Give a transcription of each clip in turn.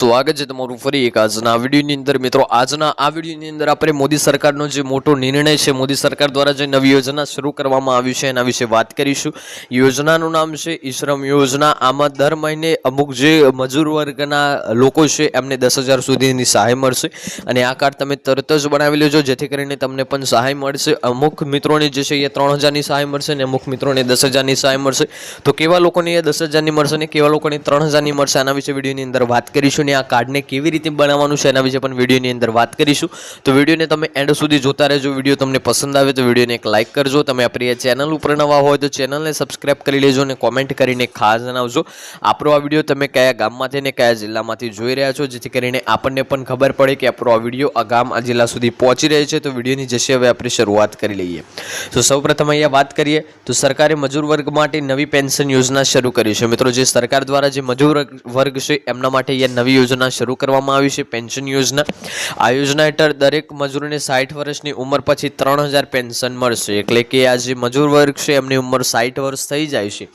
સ્વાગત છે તમારું ફરી એક આજના વિડીયોની અંદર. મિત્રો, આજના આ વિડીયોની અંદર આપણે મોદી સરકારનો જે મોટો નિર્ણય છે, મોદી સરકાર દ્વારા જે નવી યોજના શરૂ કરવામાં આવી છે, એના વિશે વાત કરીશું. યોજનાનું નામ છે ઈશ્રમ યોજના. આમાં દર મહિને અમુક જે મજૂર વર્ગના લોકો છે, એમને દસ હજાર સુધીની સહાય મળશે. અને આ કાર્ડ તમે તરત જ બનાવી લેજો, જેથી કરીને તમને પણ સહાય મળશે. અમુક મિત્રોને જે છે એ ત્રણ હજારની સહાય મળશે અને અમુક મિત્રોને દસ હજારની સહાય મળશે. તો કેવા લોકોને એ દસ હજારની મળશે અને કેવા લોકોને ત્રણ હજારની મળશે, આના વિશે વિડીયોની અંદર વાત કરીશું. અને આ કાર્ડને કેવી રીતે બનાવવાનું છે એના વિશે પણ વિડીયોની અંદર વાત કરીશું. તો વિડીયોને તમે એન્ડ સુધી જોતા રહેજો. વીડિયો તમને પસંદ આવે તો વિડીયોને એક લાઇક કરજો. તમે આપણી ચેનલ ઉપર નવા હોય તો ચેનલને સબસ્ક્રાઇબ કરી લેજો અને કોમેન્ટ કરીને ખાસ જણાવજો. આપણો આ વીડિયો તમે કયા ગામમાંથી ને કયા જિલ્લામાંથી જોઈ રહ્યા છો? જેથી કરીને આપણને પણ ખબર પડે કે આપણો આ વીડિયો આ ગામ, આ જિલ્લા સુધી પહોંચી રહ્યો છે. તો વિડીયોની જશે હવે આપણે શરૂઆત કરી લઈએ. તો સૌપ્રથમ અહીંયા વાત કરીએ તો સરકારે મજૂર વર્ગ માટે નવી પેન્શન યોજના શરૂ કરી છે. મિત્રો, જે સરકાર દ્વારા જે મજૂર વર્ગ છે, એમના માટે અહીંયા નવી યોજના શરૂ કરવામાં આવી છે, પેન્શન યોજના. આ યોજના હેઠળ દરેક મજૂરને સાઠ વર્ષની ઉંમર પછી ત્રણ હજાર પેન્શન મળશે. એટલે કે આ જે મજૂર વર્ગ છે, એમની ઉંમર સાઠ વર્ષ થઈ જાય છે.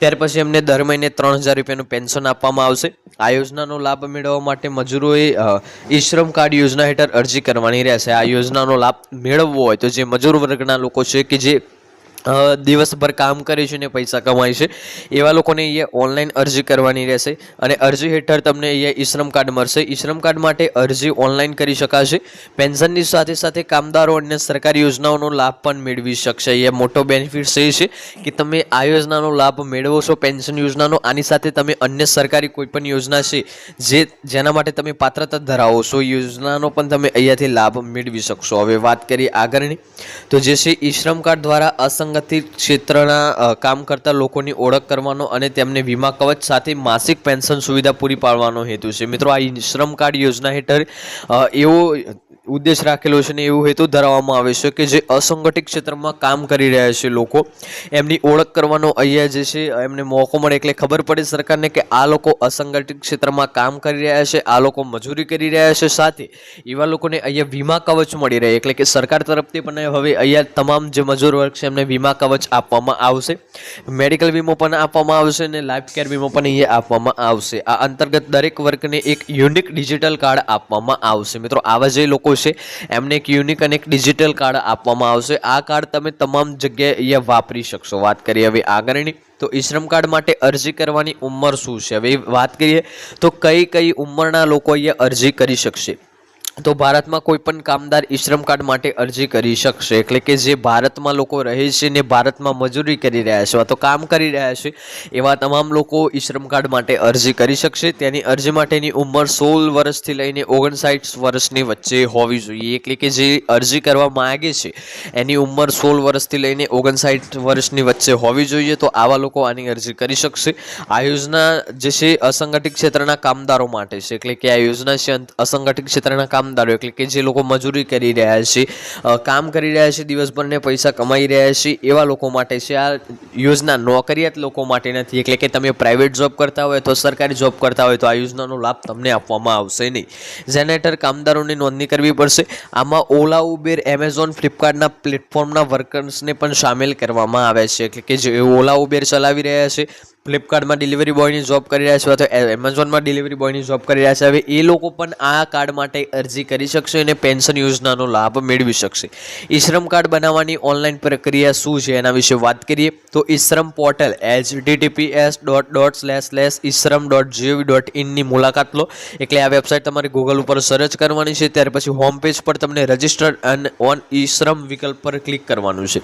ત્યાર પછી એમને દર મહિને ત્રણ હજાર રૂપિયાનું પેન્શન આપવામાં આવશે. આ યોજનાનો લાભ મેળવવા માટે મજૂરોએ ઈ શ્રમ કાર્ડ યોજના હેઠળ અરજી કરવાની રહેશે. આ યોજનાનો લાભ મેળવવો હોય તો જે મજૂર વર્ગના લોકો છે કે જે દિવસભર કામ કરે છે ને પૈસા કમાય છે. એવા લોકોને અહીંયા ઓનલાઈન અરજી કરવાની રહેશે અને અરજી હેઠળ તમને અહીંયા ઈશ્રમ કાર્ડ મળશે. ઈશ્રમ કાર્ડ માટે અરજી ઓનલાઈન કરી શકાશે. પેન્શનની સાથે સાથે કામદારો અને સરકારી યોજનાઓનો લાભ પણ મેળવી શકશે. અહીંયા મોટો બેનિફિટ એ છે કે તમે આ યોજનાનો લાભ મેળવો છો, પેન્શન યોજનાનો. આની સાથે તમે અન્ય સરકારી કોઈપણ યોજના છે જે જેના માટે તમે પાત્રતા ધરાવો છો યોજનાનો પણ તમે અહીંયાથી લાભ મેળવી શકશો. હવે વાત કરીએ આગળની. તો જે છે ઈ શ્રમ કાર્ડ દ્વારા અસંગઠિત ક્ષેત્રના કામ કરતા લોકોની ઓળખ કરવાનો અને તેમને વીમા કવચ સાથે માસિક પેન્શન સુવિધા પૂરી પાડવાનો હેતુ છે. મિત્રો, આ શ્રમ કાર્ડ યોજના હેઠળ એવો ઉદ્દેશ રાખેલો છે ને એવું હેતુ ધરાવવામાં આવે છે કે જે અસંગઠિત ક્ષેત્રમાં કામ કરી રહ્યા છે લોકો, એમની ઓળખ કરવાનો અહીંયા જે છે, એમને મોકો મળે એટલે ખબર પડે સરકારને કે આ લોકો અસંગઠિત ક્ષેત્રમાં કામ કરી રહ્યા છે, આ લોકો મજૂરી કરી રહ્યા છે. સાથે એવા લોકોને અહીંયા વીમા કવચ મળી રહે એટલે કે સરકાર તરફથી પણ હવે અહીંયા તમામ જે મજૂર વર્ગ છે એમને વીમા કવચ આપવામાં આવશે. મેડિકલ વીમો પણ આપવામાં આવશે અને લાઈફ કેર વીમો પણ અહીંયા આપવામાં આવશે. આ અંતર્ગત દરેક વર્ગને એક યુનિક ડિજિટલ કાર્ડ આપવામાં આવશે. મિત્રો, આવા જે લોકો છે. એમને એક યુનિક અને એક ડિજિટલ કાર્ડ આપવામાં આવશે. આ કાર્ડ તમે તમામ જગ્યાએ વાપરી શકશો. વાત કરીએ હવે આગળની, તો ઈ શ્રમ કાર્ડ માટે અરજી કરવાની ઉંમર શું છે? હવે વાત કરીએ, તો કઈ કઈ ઉંમરના લોકો અહીંયા અરજી કરી શકશે? તો ભારતમાં કોઈ પણ કામદાર ઈ શ્રમ કાર્ડ માટે અરજી કરી શકશે. એટલે કે જે ભારતમાં લોકો રહે છે ને ભારતમાં મજૂરી કરી રહ્યા છે, અથવા તો કામ કરી રહ્યા છે, એવા તમામ લોકો ઈ શ્રમ કાર્ડ માટે અરજી કરી શકશે. તેની અરજી માટેની ઉંમર સોળ વર્ષથી લઈને ઓગણસાઠ વર્ષની વચ્ચે હોવી જોઈએ. એટલે કે જે અરજી કરવા માગે છે, એની ઉંમર સોળ વર્ષથી લઈને ઓગણસાઠ વર્ષની વચ્ચે હોવી જોઈએ. તો આવા લોકો આની અરજી કરી શકશે. આ યોજના જે છે અસંગઠિત ક્ષેત્રના કામદારો માટે છે. એટલે કે આ યોજના છે અસંગઠિત ક્ષેત્રના કામદારો, એટલે કે જે લોકો મજૂરી કરી રહ્યા છે કામ કરી રહ્યા છે, દિવસભરને પૈસા કમાઈ રહ્યા છે, એવા લોકો માટે છે આ યોજના નોકરિયાત લોકો માટે નથી. એટલે કે તમે પ્રાઇવેટ જોબ કરતા હોય તો સરકારી જોબ કરતા હોય તો આ યોજનાનો લાભ તમને આપવામાં આવશે નહીં. જેના હેઠળ કામદારોની નોંધણી કરવી પડશે. આમાં ઓલા, ઉબેર, એમેઝોન, ફ્લિપકાર્ટના પ્લેટફોર્મના વર્કર્સને પણ સામેલ કરવામાં આવે છે. એટલે કે જે ઓલા, ઉબેર ચલાવી રહ્યા છે ફ્લિપકાર્ટમાં ડિલિવરી બોયની જોબ કરી રહ્યા છે અથવા એમેઝોનમાં ડિલિવરી બોયની જોબ કરી રહ્યા છે. હવે એ લોકો પણ આ કાર્ડ માટે અરજી કરી શકશે અને પેન્શન યોજનાનો લાભ મેળવી શકશે. ઈ શ્રમ કાર્ડ બનાવવાની ઓનલાઈન પ્રક્રિયા શું છે એના વિશે વાત કરીએ. તો e Shram portal H DTPS dot dot slash slash eShram dot GOV dot ઇનની મુલાકાત લો. એટલે આ વેબસાઇટ તમારે ગૂગલ ઉપર સર્ચ કરવાની છે. ત્યાર પછી હોમ પેજ પર તમને રજિસ્ટર્ડ અને ઓન ઈ શ્રમ વિકલ્પ પર ક્લિક કરવાનું છે.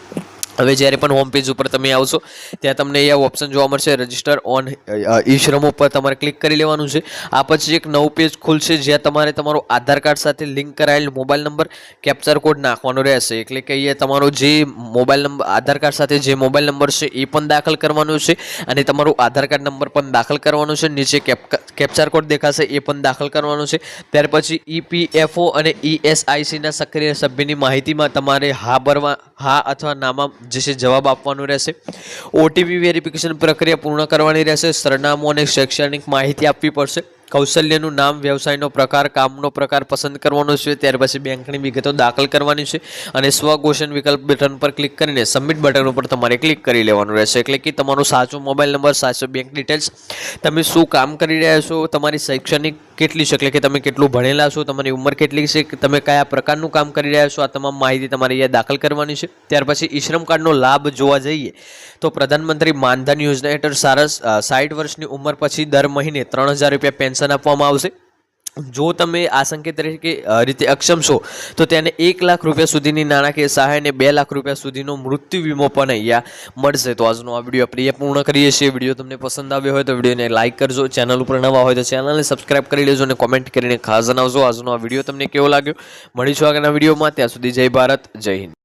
હવે જ્યારે પણ હોમ પેજ ઉપર તમે આવશો, ત્યાં તમને એ ઓપ્શન જોવા મળશે રજિસ્ટર ઓન ઈ શ્રમ ઉપર તમારે ક્લિક કરી લેવાનું છે. આ પછી એક નવું પેજ ખુલશે, જ્યાં તમારે તમારો આધાર કાર્ડ સાથે લિંક કરાયેલ મોબાઈલ નંબર કેપ્ચર કોડ નાખવાનો રહેશે. એટલે કે અહીંયા તમારો જે મોબાઈલ નંબર આધાર કાર્ડ સાથે જે મોબાઈલ નંબર છે, એ પણ દાખલ કરવાનો છે, અને તમારો આધાર કાર્ડ નંબર પણ દાખલ કરવાનો છે, નીચે કેપ કેપ્ચર કોડ દેખાશે, એ પણ દાખલ કરવાનો છે. ત્યાર પછી ઈપીએફઓ અને ઈએસઆઈસીના સક્રિય સભ્યની માહિતીમાં તમારે હા ભરવા, હા અથવા નામાં જે છે જવાબ આપવાનો રહેશે. ઓટીપી વેરિફિકેશન પ્રક્રિયા પૂર્ણ કરવાની રહેશે. સરનામું અને શૈક્ષણિક માહિતી આપવી પડશે. કૌશલ્યનું નામ, વ્યવસાયનો પ્રકાર, કામનો પ્રકાર પસંદ કરવાનો છે. ત્યાર પછી બેંકની વિગતો દાખલ કરવાની છે અને સ્વઘોષણ વિકલ્પ બટન પર ક્લિક કરીને સબમિટ બટન ઉપર તમારે ક્લિક કરી લેવાનું રહેશે. એટલે કે તમારો સાચો મોબાઈલ નંબર, સાચો બેંક ડિટેલ્સ તમે શું કામ કરી રહ્યા છો, તમારી શૈક્ષણિક કેટલી છે, એટલે કે તમે કેટલું ભણેલા છો, તમારી ઉંમર કેટલી છે, તમે કયા પ્રકારનું કામ કરી રહ્યા છો, આ તમામ માહિતી તમારે અહીંયા દાખલ કરવાની છે. ત્યાર પછી ઈશ્રમ કાર્ડનો લાભ જોવા જઈએ તો પ્રધાનમંત્રી માનધન યોજના હેઠળ સારસ સાઠ વર્ષની ઉંમર પછી દર મહિને ત્રણ હજાર રૂપિયા પેન્શન આપવામાં આવશે. જો તમે આશંકિત તરીકે રીતે અક્ષમ છો, તો તેને એક લાખ રૂપિયા સુધીની નાણાકીય સહાય અને બે લાખ રૂપિયા સુધીનો મૃત્યુ વીમો પણ અહીંયા મળશે. તો આજનો આ વીડિયો આપણે પૂર્ણ કરીએ છીએ. વીડિયો તમને પસંદ આવ્યો હોય તો વિડીયોને લાઇક કરજો. ચેનલ ઉપર નવા હોય તો ચેનલને સબસ્ક્રાઇબ કરી લેજો અને કોમેન્ટ કરીને ખાસ જણાવજો. આજનો આ વીડિયો તમને કેવો લાગ્યો? મળીશું આગળના વિડીયોમાં. ત્યાં સુધી જય ભારત, જય હિન્દ.